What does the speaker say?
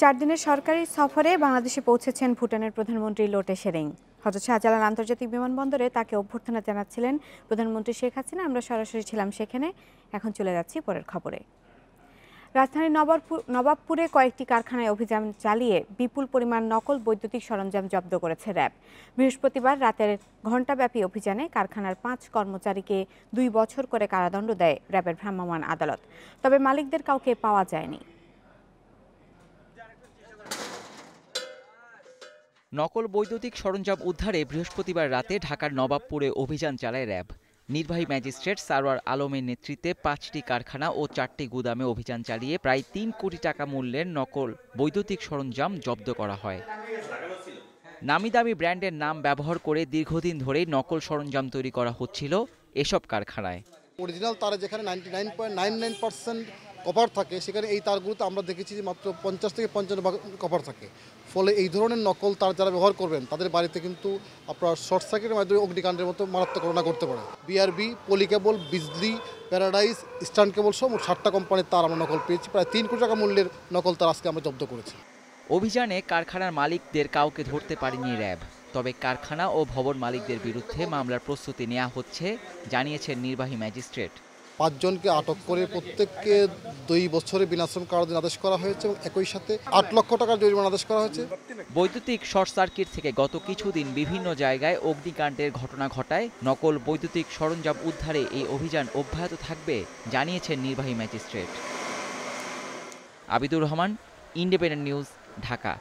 চার দিনের সরকারি সফরে বাংলাদেশে পৌঁছেছেন ভুটানের প্রধানমন্ত্রী লোটে শেরিং হজরত শাহজালাল আন্তর্জাতিক বিমানবন্দরে তাকে অভ্যর্থনা জানাচ্ছিলেন প্রধানমন্ত্রী শেখ হাসিনা। আমরা সরাসরি ছিলাম সেখানে। এখন চলে যাচ্ছি পরের খবরে। রাজধানীর নবাবপুর নবাবপুরে কয়েকটি কারখানায় অভিযান চালিয়ে বিপুল পরিমাণ নকল বৈদ্যুতিক সরঞ্জাম জব্দ করেছে র্যাব। বৃহস্পতিবার রাতের ঘণ্টাব্যাপী অভিযানে কারখানার পাঁচ কর্মচারীকে দুই বছর করে কারাদণ্ড দেয় র্যাবের ভ্রাম্যমাণ আদালত। তবে মালিকদের কাউকে পাওয়া যায়নি। নকল বৈদ্যুতিক সরঞ্জাম উদ্ধারে বৃহস্পতিবার রাতে ঢাকার নবাবপুরে অভিযান চালায় র্যাব। নির্বাহী ম্যাজিস্ট্রেট সারোয়ার আলমের নেতৃত্বে পাঁচটি কারখানা ও চারটি গুদামে অভিযান চালিয়ে প্রায় তিন কোটি টাকা মূল্যের নকল বৈদ্যুতিক সরঞ্জাম জব্দ করা হয়। নামি দামি ব্র্যান্ডের নাম ব্যবহার করে দীর্ঘদিন ধরেই নকল সরঞ্জাম তৈরি করা হচ্ছিল এসব কারখানায়। অরিজিনাল তারে যেখানে ninety nine point nine nine percent cover থাকে, সেখানে এই তারগুলোতে আমরা দেখেছি যে মাত্র পঞ্চাশ থেকে পঞ্চান্ন ভাগ কভার থাকে। ফলে এই ধরনের নকল তার যারা ব্যবহার করবেন, তাদের বাড়িতে কিন্তু আপনার শর্ট সার্কিটের মাধ্যমে অগ্নিকাণ্ডের মতো মারাত্মক ঘটনা করতে পারে। BRB Polycab Bijli paradise eastern cable মোট ষাটটা কোম্পানির তার আমরা নকল পেয়েছি। প্রায় তিন কোটি টাকা মূল্যের নকল তার আজকে আমরা জব্দ করেছি। অভিযানে কারখানার মালিকদের কাউকে ধরতে পারেনি র্যাব, তবে কারখানা ও ভবন মালিকদের বিরুদ্ধে মামলার প্রস্তুতি নেওয়া হচ্ছে, জানিয়েছেন নির্বাহী ম্যাজিস্ট্রেট। পাঁচজনকে আটক করে প্রত্যেককে দুই বছরে বিনাশ্রম কারাদণ্ড আদেশ করা হয়েছে এবং একই সাথে আট লক্ষ টাকার জরিমানা আদেশ করা হয়েছে। বৈদ্যুতিক শর্ট সার্কিট থেকে গত কিছুদিন বিভিন্ন জায়গায় অগ্নিকাণ্ডের ঘটনা ঘটায়। নকল বৈদ্যুতিক সরঞ্জাম উদ্ধারে এই অভিযান অব্যাহত থাকবে, জানিয়েছেন নির্বাহী magistrate. Abidur Rahman, independent news, Dhaka.